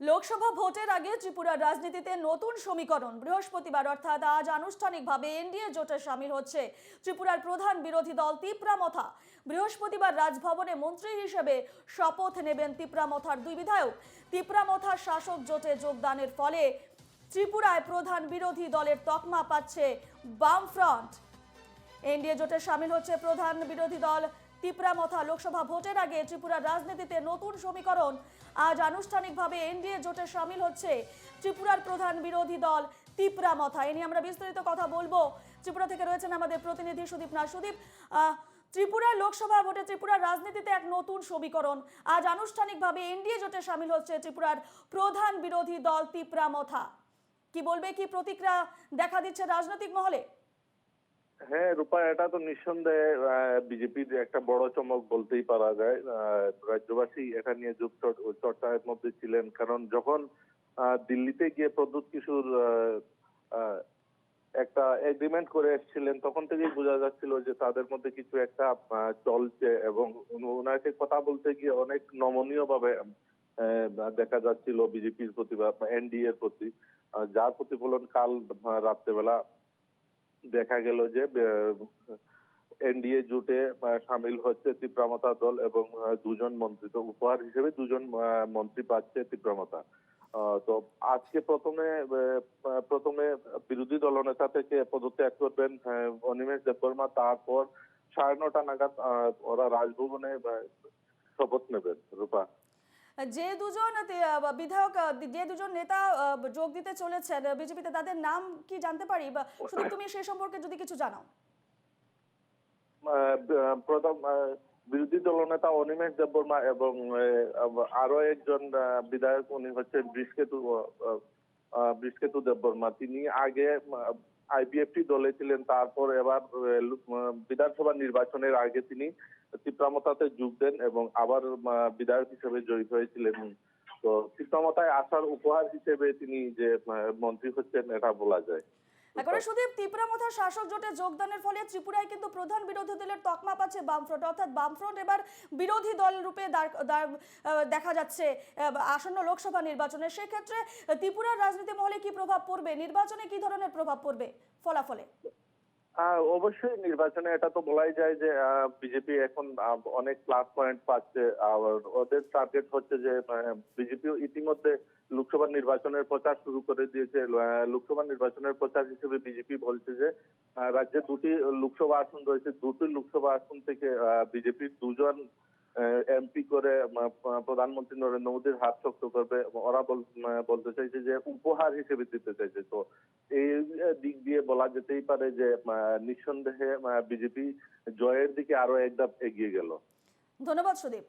লোকসভা ভোটের আগে ত্রিপুরার রাজনীতিতে নতুন সমীকরণ। বৃহস্পতিবার অর্থাৎ আজ আনুষ্ঠানিকভাবে এনডিএ জোটে সামিল হচ্ছে ত্রিপুরার প্রধান বিরোধী দল তিপ্রামথা। বৃহস্পতিবার রাজভবনে মন্ত্রী হিসেবে শপথ নেবেন তিপ্রামথার দুই বিধায়ক। তিপ্রামথার শাসক জোটে যোগদানের ফলে ত্রিপুরায় প্রধান বিরোধী দলের তকমা পাচ্ছে বামফ্রন্ট। এনডিএ জোটে সামিল হচ্ছে প্রধান বিরোধী দল তিপ্রামথা লোকসভা ভোটের আগে ত্রিপুরার রাজনীতিতে নতুন সমীকরণ। আজ আনুষ্ঠানিকভাবে এনডিএ জোটে সামিল হচ্ছে ত্রিপুরার প্রধান বিরোধী দল তিপ্রামথা এ নিয়ে আমরা বিস্তারিত কথা বলব। ত্রিপুরা থেকে রয়েছেন আমাদের প্রতিনিধি সুদীপ না। সুদীপ আহ, ত্রিপুরার লোকসভা ভোটে ত্রিপুরার রাজনীতিতে এক নতুন সমীকরণ। আজ আনুষ্ঠানিকভাবে এনডিএ জোটে সামিল হচ্ছে ত্রিপুরার প্রধান বিরোধী দল তিপ্রামথা কি বলবে কি প্রতিক্রিয়া দেখা দিচ্ছে রাজনৈতিক মহলে? হ্যাঁ রূপা, এটা তো নিঃসন্দেহে বিজেপির একটা বড় চমক বলতেই পারা যায়। রাজ্যবাসী এটা নিয়ে যুগ চর্চার মধ্যে ছিলেন। কারণ যখন দিল্লিতে গিয়ে প্রদ্যুৎ কিশোর একটা এগ্রিমেন্ট করে এসেছিলেন, তখন থেকেই বোঝা যাচ্ছিল যে তাদের মধ্যে কিছু একটা চলছে এবং ওনাকে কথা বলতে গিয়ে অনেক নমনীয় ভাবে দেখা যাচ্ছিল বিজেপির প্রতি বা এনডিএ এর প্রতি। যার প্রতিফলন কাল রাত্রেবেলা দেখা গেল যে এনডিএ জোটে সামিল হচ্ছে তীব্রামতা দল এবং দুজন মন্ত্রী। তো উপহার হিসেবে দুজন মন্ত্রী পাচ্ছে তীব্রামতা তো আজকে প্রথমে প্রথমে বিরোধী দলনেতা থেকে পদত্যাগ করবেন অনিমেষ দেববর্মা। তারপর সাড়ে নটা নাগাদ ওরা রাজভবনে শপথ নেবেন রূপা। যে দুজন বিধায়ক যে দুজন নেতা যোগ দিতে চলেছেন বিজেপিতে তাদের নাম কি জানতে পারি? বা শুধু তুমি সে সম্পর্কে যদি কিছু জানাও। প্রথম বিরোধী দলনেতা অনিমেষ দেববর্মা এবং আরও একজন বিধায়ক উনি হচ্ছেন বৃষ্কেতু বৃষ্কেতু দেববর্মা। তিনি আগে আইবিএফটি দলে ছিলেন। তারপর এবার বিধানসভা নির্বাচনের আগে তিনি চিত্রামতাতে যোগ দেন এবং আবার বিধায়ক হিসেবে জড়িত হয়েছিলেন তো চিত্রামতায় আসার উপহার হিসেবে তিনি যে মন্ত্রী হচ্ছেন, এটা বলা যায়। একবারে সুদীপ ত্রিপুরামথা শাসক জোটে যোগদানের ফলে ত্রিপুরায় কিন্তু প্রধান বিরোধী দলের তকমা পাচ্ছে বামফ্রন্ট। অর্থাৎ বামফ্রন্ট এবার বিরোধী দল রূপে দেখা যাচ্ছে আসন্ন লোকসভা নির্বাচনে। সেক্ষেত্রে ত্রিপুরার রাজনীতি মহলে কি প্রভাব পড়বে? নির্বাচনে কি ধরনের প্রভাব পড়বে? ফলাফলে। অবশ্যই নির্বাচনে এটা তো বলাই যায় যে বিজেপি এখন অনেক প্লাস পয়েন্ট পাচ্ছে। আর ওদের টার্গেট হচ্ছে যে বিজেপি ইতিমধ্যে লোকসভা নির্বাচনের প্রচার শুরু করে দিয়েছে। লোকসভা নির্বাচনের প্রচার হিসেবে বিজেপি বলছে যে রাজ্যে দুটি লোকসভা আসন রয়েছে। দুটি লোকসভা আসন থেকে বিজেপির দুজন এমপি করে প্রধানমন্ত্রী নরেন্দ্র মোদীর হাত শক্ত করবে ওরা বল- বলতে চাইছে যে উপহার হিসেবে দিতে চাইছে। তো এই দিক দিয়ে বলা যেতেই পারে যে নিঃসন্দেহে বিজেপি জয়ের দিকে আরও এক ধাপ এগিয়ে গেল। ধন্যবাদ সুদীপ।